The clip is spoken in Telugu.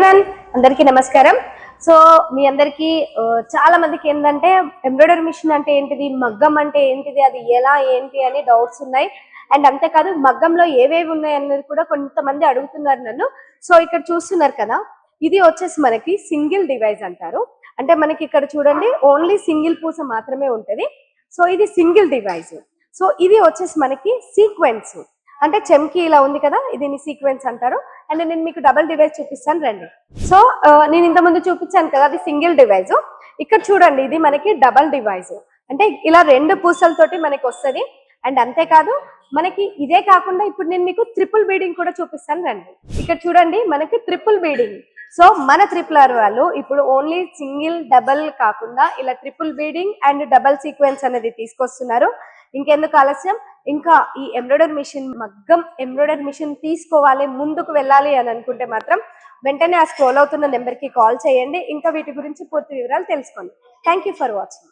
ఎవ్రీవన్ అందరికీ నమస్కారం. సో మీ అందరికీ చాలా మందికి ఏంటంటే ఎంబ్రాయిడరీ మిషన్ అంటే ఏంటిది మగ్గం అంటే ఏంటిది అది ఎలా ఏంటి అని డౌట్స్ ఉన్నాయి. అండ్ అంతేకాదు మగ్గంలో ఏవేవి ఉన్నాయి అన్నది కూడా కొంతమంది అడుగుతున్నారు నన్ను. సో ఇక్కడ చూస్తున్నారు కదా ఇది వచ్చేసి మనకి సింగిల్ డివైస్ అంటారు. అంటే మనకి ఇక్కడ చూడండి ఓన్లీ సింగిల్ పూస మాత్రమే ఉంటది. సో ఇది సింగిల్ డివైస్. సో ఇది వచ్చేసి మనకి సీక్వెన్స్ అంటే చెమ్కి ఇలా ఉంది కదా దీన్ని సీక్వెన్స్ అంటారు. అండ్ నేను మీకు డబుల్ డివైస్ చూపిస్తాను రండి. సో uh, నేను ఇంత ముందు చూపించాను కదా అది సింగిల్ డివైస్ ఇక్కడ చూడండి ఇది మనకి డబల్ డివైస్ అంటే ఇలా రెండు పూసలతోటి మనకి వస్తుంది. అండ్ అంతేకాదు మనకి ఇదే కాకుండా ఇప్పుడు నేను మీకు ట్రిపుల్ బీడింగ్ కూడా చూపిస్తాను రండి. ఇక్కడ చూడండి మనకి ట్రిపుల్ బీడింగ్ సో మన ట్రిపుల్ ఆర్ వాళ్ళు ఇప్పుడు ఓన్లీ సింగిల్ డబల్ కాకుండా ఇలా triple beading and double sequence అనేది తీసుకొస్తున్నారు. ఇంకెందుకు ఆలస్యం? ఇంకా ఈ ఎంబ్రాయిడరీ మిషన్ మగ్గం ఎంబ్రాయిడరీ మిషన్ తీసుకోవాలి ముందుకు వెళ్ళాలి అని అనుకుంటే మాత్రం వెంటనే ఆ స్క్రోల్ అవుతున్న నెంబర్కి కాల్ చేయండి. ఇంకా వీటి గురించి పూర్తి వివరాలు తెలుసుకోండి. Thank you for watching